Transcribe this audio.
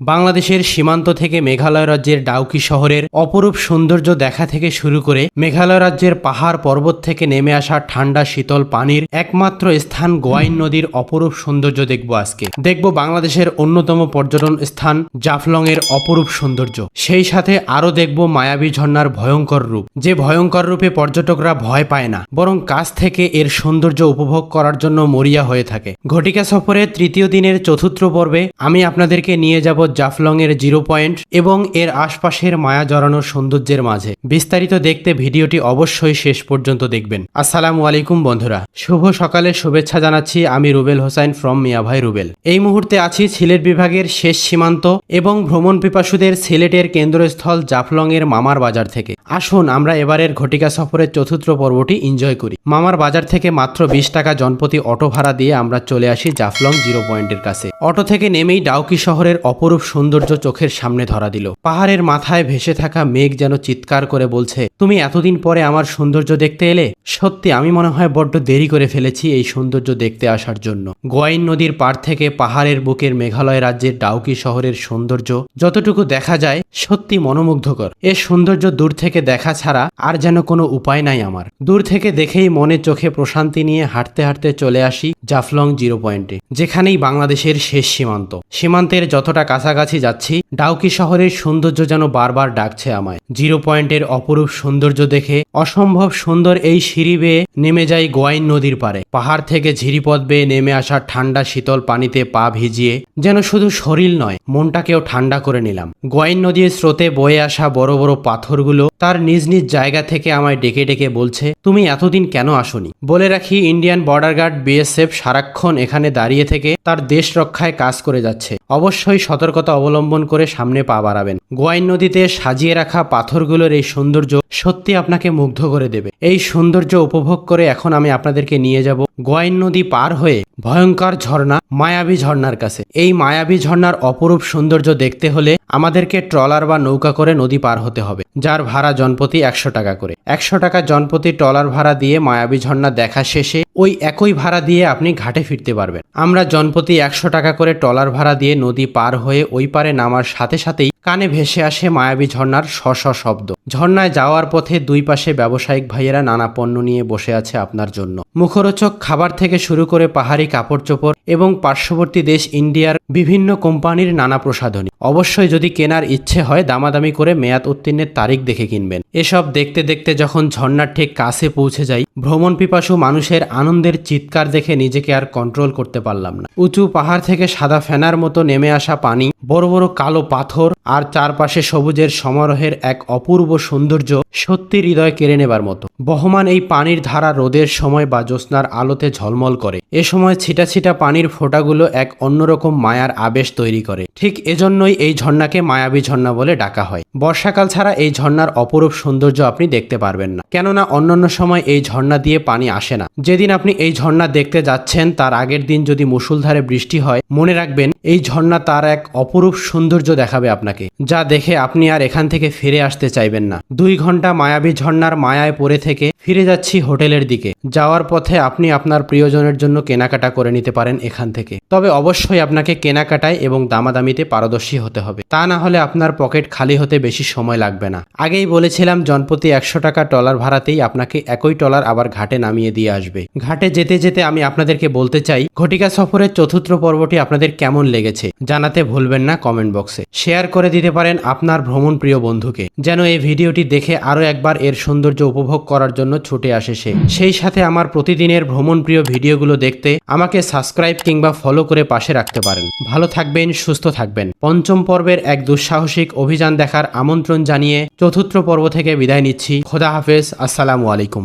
বাংলাদেশের সীমান্ত থেকে মেঘালয় রাজ্যের ডাউকি শহরের অপরূপ সৌন্দর্য দেখা থেকে শুরু করে মেঘালয় রাজ্যের পাহাড় পর্বত থেকে নেমে আসা ঠান্ডা শীতল পানির একমাত্র স্থান গোয়াইন নদীর অপরূপ সৌন্দর্য দেখব আজকে। দেখব বাংলাদেশের অন্যতম পর্যটন স্থান জাফলং এর অপরূপ সৌন্দর্য। সেই সাথে আরও দেখব মায়াবী ঝর্ণার ভয়ঙ্কর রূপ। যে ভয়ঙ্কর রূপে পর্যটকরা ভয় পায় না, বরং কাছ থেকে এর সৌন্দর্য উপভোগ করার জন্য মরিয়া হয়ে থাকে। ঘটিকা সফরের তৃতীয় দিনের চতুর্থ পর্বে আমি আপনাদেরকে নিয়ে যাব জাফলং এর জিরো পয়েন্ট এবং এর আশপাশের মায়া জড়ানো সৌন্দর্যের মাঝে। বিস্তারিত দেখতে ভিডিওটি অবশ্যই শেষ পর্যন্ত দেখবেন। আসসালামু আলাইকুম, বন্ধুরা। শুভ সকালের শুভেচ্ছা জানাচ্ছি আমি রুবেল হোসাইন ফ্রম মিয়াভাই রুবেল। এই মুহূর্তে আছি সিলেট বিভাগের শেষ সীমান্ত এবং ভ্রমণ পিপাসুদের সিলেটের কেন্দ্রস্থল জাফলংয়ের মামার বাজার থেকে। আসুন, আমরা এবারের ঘটিকা সফরের চতুর্থ পর্বটি এনজয় করি। মামার বাজার থেকে মাত্র বিশ টাকা জনপ্রতি অটো ভাড়া দিয়ে আমরা চলে আসি জাফলং জিরো পয়েন্টের কাছে। অটো থেকে নেমেই ডাউকি শহরের অপরূপ সৌন্দর্য চোখের সামনে ধরা দিল। পাহাড়ের মাথায় ভেসে থাকা মেঘ যেন চিৎকার করে বলছে, তুমি এতদিন পরে আমার সৌন্দর্য দেখতে এলে? সত্যি, আমি মনে হয় বড্ড দেরি করে ফেলেছি এই সৌন্দর্য দেখতে আসার জন্য। গোয়াইন নদীর পাড় থেকে পাহাড়ের বুকের মেঘালয় রাজ্যের ডাউকি শহরের সৌন্দর্য যতটুকু দেখা যায়, সত্যি মনোমুগ্ধকর। এ সৌন্দর্য দূর থেকে দেখা ছাড়া আর যেন কোনো উপায় নাই আমার। দূর থেকে দেখেই মনে চোখে প্রশান্তি নিয়ে হাঁটতে হাঁটতে চলে আসি জাফলং জিরো পয়েন্টে, যেখানেই বাংলাদেশের শেষ সীমান্ত। সীমান্তের যতটা কাছাকাছি যাচ্ছি, ডাউকি শহরের সৌন্দর্য যেন বারবার ডাকছে আমায়। জিরো পয়েন্টের অপরূপ সৌন্দর্য দেখে অসম্ভব সুন্দর এই সিঁড়ি বেয়ে নেমে যাই গোয়াইন নদীর পারে পাহাড় থেকে ঝিরিপথ বেয়ে নেমে আসা ঠান্ডা শীতল পানিতে পা ভিজিয়ে যেন শুধু শরীর নয়, মনটাকেও ঠান্ডা করে নিলাম। গোয়াইন নদীর স্রোতে বয়ে আসা বড় বড় পাথরগুলো তার নিজ নিজ জায়গা থেকে আমায় ডেকে ডেকে বলছে, তুমি এতদিন কেন আসনি? বলে রাখি, ইন্ডিয়ান বর্ডার গার্ড বিএসএফ সারাক্ষণ এখানে দাঁড়িয়ে থেকে তার দেশ রক্ষায় কাজ করে যাচ্ছে। অবশ্যই সতর্কতা অবলম্বন করে সামনে পা বাড়াবেন। গোয়াইন নদীতে সাজিয়ে রাখা পাথরগুলোর এই সৌন্দর্য সত্যি আপনাকে মুগ্ধ করে দেবে। এই সৌন্দর্য উপভোগ করে এখন আমি আপনাদেরকে নিয়ে যাব গোয়াইন নদী পার হয়ে ভয়ঙ্কর ঝর্ণা, মায়াবী ঝর্ণার কাছে। এই মায়াবী ঝর্ণার অপরূপ সৌন্দর্য দেখতে হলে আমাদেরকে ট্রলার বা নৌকা করে নদী পার হতে হবে, যার ভাড়া জনপতি একশো টাকা করে। একশো টাকা জনপ্রতি ট্রলার ভাড়া দিয়ে মায়াবী ঝর্ণা দেখা শেষে ওই একই ভাড়া দিয়ে আপনি ঘাটে ফিরতে পারবেন। আমরা জনপতি একশো টাকা করে ট্রলার ভাড়া দিয়ে নদী পার হয়ে ওই পারে নামার সাথে সাথেই কানে ভেসে আসে মায়াবী ঝর্ণার শ শ শব্দ। ঝর্ণায় যাওয়ার পথে দুই পাশে ব্যবসায়িক ভাইয়েরা নানা পণ্য নিয়ে বসে আছে আপনার জন্য। মুখরোচক খাবার থেকে শুরু করে পাহাড়ি কাপড় চোপড় এবং পার্শ্ববর্তী দেশ ইন্ডিয়ার বিভিন্ন কোম্পানির নানা প্রসাধনী। অবশ্যই যদি কেনার ইচ্ছে হয় দামাদামি করে মেয়াদ উত্তীর্ণের তারিখ দেখে কিনবেন। এসব দেখতে দেখতে যখন ঝর্ণার ঠিক কাছে পৌঁছে যাই ভ্রমণ পিপাসু মানুষের আনন্দের চিৎকার দেখে নিজেকে আর কন্ট্রোল করতে পারলাম না। উঁচু পাহাড় থেকে সাদা ফেনার মতো নেমে আসা পানি, বড় বড় কালো পাথর আর চারপাশে সবুজের সমারোহের এক অপূর্ব সৌন্দর্য সত্যি হৃদয় কেড়ে নেবার মতো। বহমান এই পানির ধারা রোদের সময় বা জ্যোৎস্নার আলোতে ঝলমল করে। এ সময় ছিটা ছিটা পানির ফোঁটাগুলো এক অন্যরকম মায়ার আবেশ তৈরি করে। ঠিক এজন্যই এই ঝর্ণাকে মায়াবী ঝর্ণা বলে ডাকা হয়। বর্ষাকাল ছাড়া এই ঝর্ণার অপরূপ সৌন্দর্য আপনি দেখতে পারবেন না। কেননা অন্যান্য সময় এই ঝর্ণা দিয়ে পানি আসে না। যেদিন আপনি এই ঝর্ণা দেখতে যাচ্ছেন, তার আগের দিন যদি মুসুলধারে বৃষ্টি হয়, মনে রাখবেন এই ঝর্ণা তার এক অপরূপ সৌন্দর্য দেখাবে আপনাকে, যা দেখে আপনি আর এখান থেকে ফিরে আসতে চাইবেন না। দুই ঘণ্টা মায়াবী ঝর্ণার মায়ায় পড়ে থেকে ফিরে যাচ্ছি হোটেলের দিকে। যাওয়ার পথে আপনি আপনার প্রিয়জনের জন্য কেনাকাটা করে নিতে পারেন এখান থেকে। তবে অবশ্যই আপনাকে কেনাকাটায় এবং দামাদামিতে পারদর্শী হতে হবে। তা না হলে আপনার পকেট খালি হতে বেশি সময় লাগবে না। আগেই বলেছিলাম, জনপ্রতি একশো টাকা টলার ভাড়াতেই আপনাকে একই টলার আবার ঘাটে নামিয়ে দিয়ে আসবে। ঘাটে যেতে যেতে আমি আপনাদেরকে বলতে চাই, ঘটিকা সফরের চতুর্থ পর্বটি আপনাদের কেমন লেগেছে? জানাতে ভুলবেন না কমেন্ট বক্সে। শেয়ার করে দিতে পারেন আপনার ভ্রমণ প্রিয় বন্ধুকে, যেন এই ভিডিওটি দেখে আরও একবার এর সৌন্দর্য উপভোগ করার জন্য ছুটে আসে সে। সেই সাথে আমার প্রতিদিনের ভ্রমণ প্রিয় ভিডিওগুলো দেখতে আমাকে সাবস্ক্রাইব কিংবা ফলো করে পাশে রাখতে পারেন। ভালো থাকবেন, সুস্থ থাকবেন। পঞ্চম পর্বের এক দুঃসাহসিক অভিযান দেখার আমন্ত্রণ জানিয়ে চতুর্থ পর্ব থেকে বিদায় নিচ্ছি। খোদা হাফেজ, আসসালামু আলাইকুম।